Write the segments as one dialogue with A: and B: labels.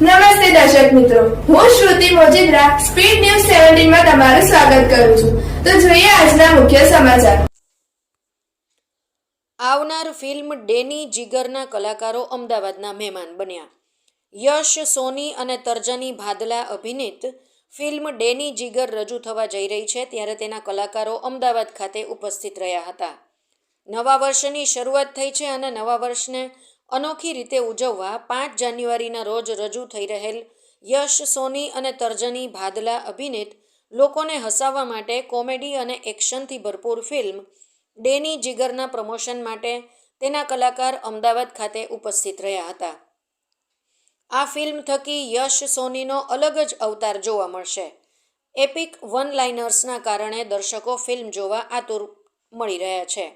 A: નમસ્તે દર્શક મિત્રો. હું શ્રુતિ મોજીદ્રા, સ્પીડ ન્યૂઝ સેવન્ટીનમાં તમારું સ્વાગત કરું છું. તો જોઈએ આજના મુખ્ય સમાચાર.
B: આવનાર ફિલ્મ ડેની જીગરના કલાકારો અમદાવાદના મહેમાન બન્યા. યશ, સોની અને તર્જની ભાદલા અભિનીત ફિલ્મ ડેની જીગર રજૂ થવા જઈ રહી છે ત્યારે તેના કલાકારો અમદાવાદ ખાતે ઉપસ્થિત રહ્યા હતા. નવા વર્ષની શરૂઆત થઈ છે અને નવા વર્ષને અનોખી રીતે ઉજવવા પાંચ જાન્યુઆરીના રોજ રજૂ થઈ રહેલ યશ, સોની અને તર્જની ભાદલા અભિનીત લોકોને હસાવવા માટે કોમેડી અને એક્શનથી ભરપૂર ફિલ્મ ડેની જીગરના પ્રમોશન માટે તેના કલાકાર અમદાવાદ ખાતે ઉપસ્થિત રહ્યા હતા. આ ફિલ્મ થકી યશ, સોનીનો અલગ જ અવતાર જોવા મળશે. એપિક વન લાઇનર્સના કારણે દર્શકો ફિલ્મ જોવા આતુર મળી રહ્યા છે.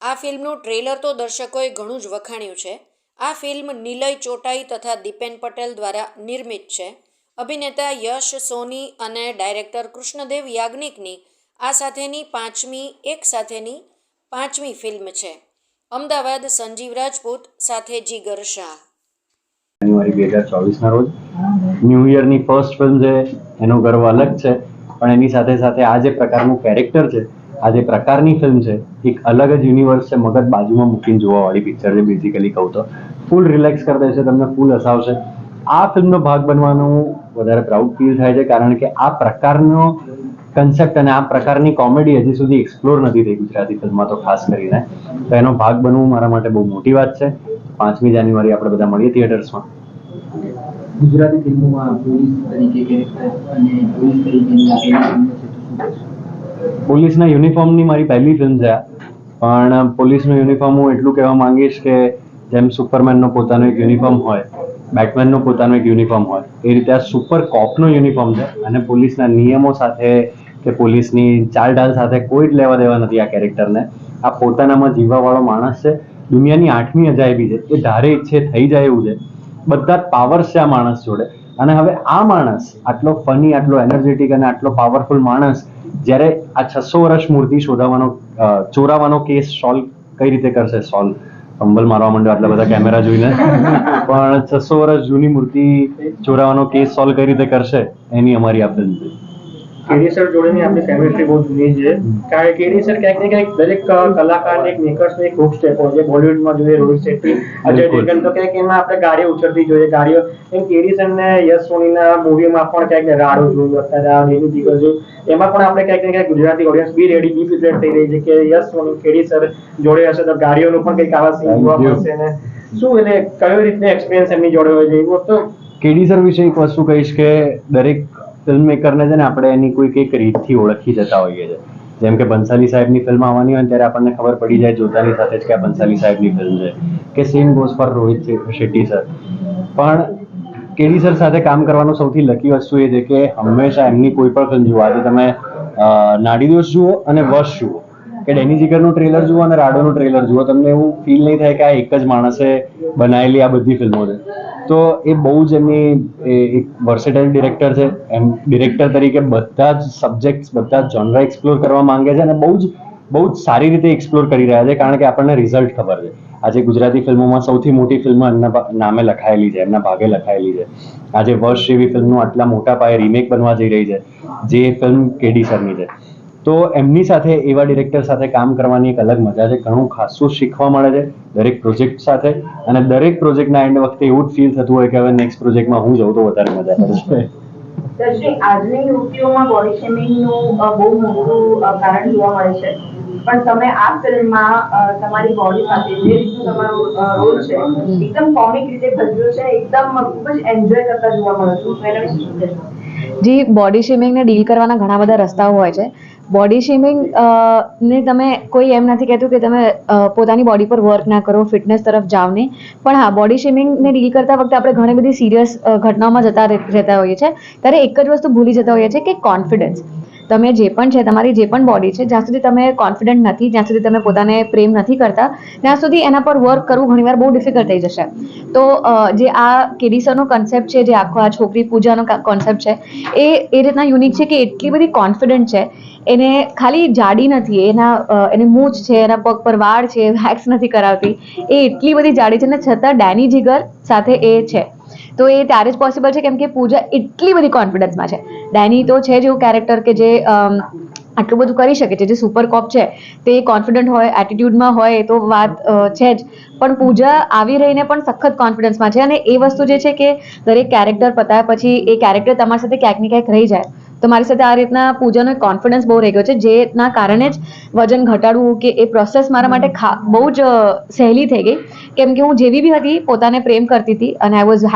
B: આ ફિલ્મનું ટ્રેલર તો દર્શકોએ ઘણું જ વખાણ્યું છે. આ ફિલ્મ નિલય ચોટાઈ તથા દીપેન પટેલ દ્વારા નિર્મિત છે. અભિનેતા યશ સોની અને ડાયરેક્ટર કૃષ્ણદેવ યાજ્ઞિકની આ સાથેની પાંચમી, એક સાથેની પાંચમી ફિલ્મ છે. અમદાવાદ સંજીવ રાજપૂત સાથે જીગર શાહ.
C: જાન્યુઆરી બે હજાર ચોવીસના રોજ. ન્યૂ યરની ફર્સ્ટ ફિલ્મ છે. એનો ગર્વ અલગ છે. પણ એની સાથે સાથે આ જે પ્રકારનું કેરેક્ટર છે આ જે પ્રકારની ફિલ્મ છે. એક અલગ જ યુનિવર્સ છે, મગજ બાજુમાં મૂકીને જોવાવાળી પિક્ચર છે બેઝિકલી કહું તો. ફૂલ રિલેક્સ કરી દેશે, તમને ફૂલ હસાવશે. આ ફિલ્મનો ભાગ બનવાનું વધારે પ્રાઉડ ફીલ થાય છે, કારણ કે આ પ્રકારનો કન્સેપ્ટ અને આ પ્રકારની કોમેડી હજી સુધી એક્સપ્લોર નથી થઈ ગુજરાતી ફિલ્મમાં તો ખાસ કરીને. તો એનો ભાગ બનવું મારા માટે બહુ મોટી વાત છે. પાંચમી જાન્યુઆરી આપણે બધા મળીએ થિયેટર્સમાં
D: ગુજરાતી ફિલ્મોમાં પોલીસ તરીકે અને પોલીસ તરીકેની
C: પોલીસના યુનિફોર્મની મારી પહેલી ફિલ્મ છે પણ પોલીસનું યુનિફોર્મ હું એટલું કહેવા માંગીશ કે જેમ સુપરમેનનો પોતાનો એક યુનિફોર્મ હોય, બેટમેનનો પોતાનો એક યુનિફોર્મ હોય, એ રીતે આ સુપર કોપનો યુનિફોર્મ છે અને પોલીસના નિયમો સાથે કે પોલીસની ચાલઢાલ સાથે કોઈ જ લેવા દેવા નથી આ કેરેક્ટરને. આ પોતાનામાં જીવવાવાળો માણસ છે, દુનિયાની આઠમી અજાયબી છે, એ ધારે ઈચ્છે થઈ જાય એવું છે. બધા જ પાવર્સ છે આ માણસ જોડે. અને હવે આ માણસ આટલો ફની આટલો એનર્જેટિક અને આટલો પાવરફુલ માણસ જ્યારે આ છસો વર્ષ મૂર્તિ શોધાવાનો ચોરાવાનો કેસ સોલ્વ કઈ રીતે કરશે? સોલ્વ ફંબલ મારવા માંડ્યો આટલા બધા કેમેરા જોઈને. પણ છસો વર્ષ જૂની મૂર્તિ ચોરાવાનો કેસ સોલ્વ કઈ રીતે કરશે? એની અમારી આપદન
E: કેડી સર જોડેની આપણી કેમિસ્ટ્રી બહુ જૂની છે. કારણ કે કેડી સર ક્યાંક ને ક્યાંક દરેક કલાકારને એક મેકર્સનો એક હુક સ્ટેપ હોય છે. બોલિવૂડમાં જોઈએ રોહિત શેટ્ટી અજય દેવગન તો ક્યાંક એમાં આપણે ગાડીઓ ઉછળતી જોઈએ ગાડીઓ. એમ કેડી સર ને યશ સોનીના મૂવીમાં પણ ક્યાંક રાડો જોયું અત્યારે આ ડેલી જોયું. એમાં પણ આપણે ક્યાંક ને ક્યાંક Gujarati audience be ready be prepare થઈ રહી છે કે યશ સોની કેડી સર જોડે હશે તો ગાડીઓનું પણ કંઈક આવા સીન જોવા મળશે ને. શું એટલે કયો રીતનો એક્સપિરિયન્સ એમની જોડે હોય છે? એવું તો
C: કેડી સર વિશે એક વસ્તુ કહીશ કે દરેક ફિલ્મ મેકરને છે ને આપણે એની કોઈક એક રીતથી ઓળખી જતા હોઈએ છીએ જેમ કે બંસાલી સાહેબની ફિલ્મ આવવાની હોય ત્યારે આપણને ખબર પડી જાય જોતાની સાથે જ કે આ બંસાલી સાહેબની ફિલ્મ છે કે same goes for Rohit Shetty sir. પણ કેડી સર સાથે કામ કરવાનું સૌથી લકી વસ્તુ એ છે કે હંમેશા એમની કોઈ પણ ફિલ્મ જુઓ. આજે તમે નાડી દોષ જુઓ અને વશ જુઓ. કે ડેની જીગરનું ટ્રેલર જુઓ અને રાડોનું ટ્રેલર જુઓ. તમને એવું ફીલ નહીં થાય કે આ એક જ માણસે બનાવેલી આ બધી ફિલ્મો છે. તો એ બહુ જ એમની એક વર્સેટાઇલ ડિરેક્ટર છે. એમ ડિરેક્ટર તરીકે બધા જ સબ્જેક્ટ્સ બધા જ જોનરા એક્સપ્લોર કરવા માંગે છે અને બહુ જ બહુ જ સારી રીતે એક્સપ્લોર કરી રહ્યા છે કારણ કે આપણને રિઝલ્ટ ખબર છે. આજે ગુજરાતી ફિલ્મોમાં સૌથી મોટી ફિલ્મ એમના નામે લખાયેલી છે, એમના ભાગે લખાયેલી છે. આજે વર્ષ જેવી ફિલ્મનું આટલા મોટા પાયે રીમેક બનવા જઈ રહી છે. જે ફિલ્મ કેડી સરની છે. તો એમની સાથે એવા ડિરેક્ટર સાથે કામ કરવાની એક અલગ મજા છે. ઘણું ખાસું શીખવા મળે છે દરેક પ્રોજેક્ટ સાથે. અને દરેક પ્રોજેક્ટના એન્ડ વખતે એવું જ ફીલ થતું હોય કે હવે નેક્સ્ટ પ્રોજેક્ટમાં હું જઉં તો વધારે મજા પડશે
F: આજની યુવતીઓમાં બોડી શેમિંગનું બહુ મોટું કારણ જોવા મળે છે. પણ તમે આ ફિલ્મમાં તમારી બોડી સાથે જે રીતનું તમારો રોલ છે એકદમ કોમિક રીતે ભજવ્યો છે એકદમ ખૂબ જ એન્જોય કરતા જોવા મળે છો. એના વિશે શું
G: બોડી શેમિંગને ડીલ કરવાના ઘણા બધા રસ્તાઓ હોય છે. બોડી શેમિંગ ને તમે કોઈ એમ નથી કહેતું કે તમે પોતાની બોડી પર વર્ક ના કરો ફિટનેસ તરફ જાઓ નહીં. પણ હા બોડી શેમિંગને ડીલ કરતા વખતે આપણે ઘણી બધી સિરિયસ ઘટનાઓમાં જતા રહેતા હોઈએ છીએ. ત્યારે એક જ વસ્તુ ભૂલી જતા હોઈએ છીએ કે કોન્ફિડન્સ તમે જે પણ છે, તમારી જે પણ બોડી છે, જ્યાં સુધી તમે કોન્ફિડન્ટ નથી, જ્યાં સુધી તમે પોતાને પ્રેમ નથી કરતા, ત્યાં સુધી એના પર વર્ક કરવું ઘણીવાર બહુ ડિફિકલ્ટ થઈ જશે. તો જે આ કેડીસરનો કન્સેપ્ટ છે, જે આખો આ છોકરી પૂજાનો કોન્સેપ્ટ છે, એ એ રીતના યુનિક છે કે એટલી બધી કોન્ફિડન્ટ છે, એને ખાલી જાડી નથી, એના એને મૂછ છે, એના પગ પર વાળ છે વેક્સ નથી કરાવતી, એ એટલી બધી જાડી છે ને છતાં ડેની જીગર સાથે એ છે. તો એ ત્યારે જ પોસિબલ છે, કેમ કે પૂજા એટલી બધી કોન્ફિડન્સમાં છે. ડેની તો છે જ એવું કેરેક્ટર કે જે આટલું બધું કરી શકે છે, જે સુપર કોપ છે, તે કોન્ફિડન્ટ હોય એટીટ્યુડમાં હોય, એ તો વાત છે જ. પણ પૂજા આવી રહીને પણ સખત કોન્ફિડન્સમાં છે અને એ વસ્તુ જે છે કે દરેક કેરેક્ટર પતાવ્યા પછી એ કેરેક્ટર તમારી સાથે ક્યાંક ને ક્યાંક રહી જાય. તો મારી સાથે આ રીતના પૂજાનો કોન્ફિડન્સ બહુ રહી ગયો છે, જેના કારણે જ વજન ઘટાડવું કે એ પ્રોસેસ મારા માટે બહુ જ સહેલી થઈ ગઈ. કેમ કે હું જેવી બી હતી, પોતાને પ્રેમ કરતી હતી અને આઈ વોઝ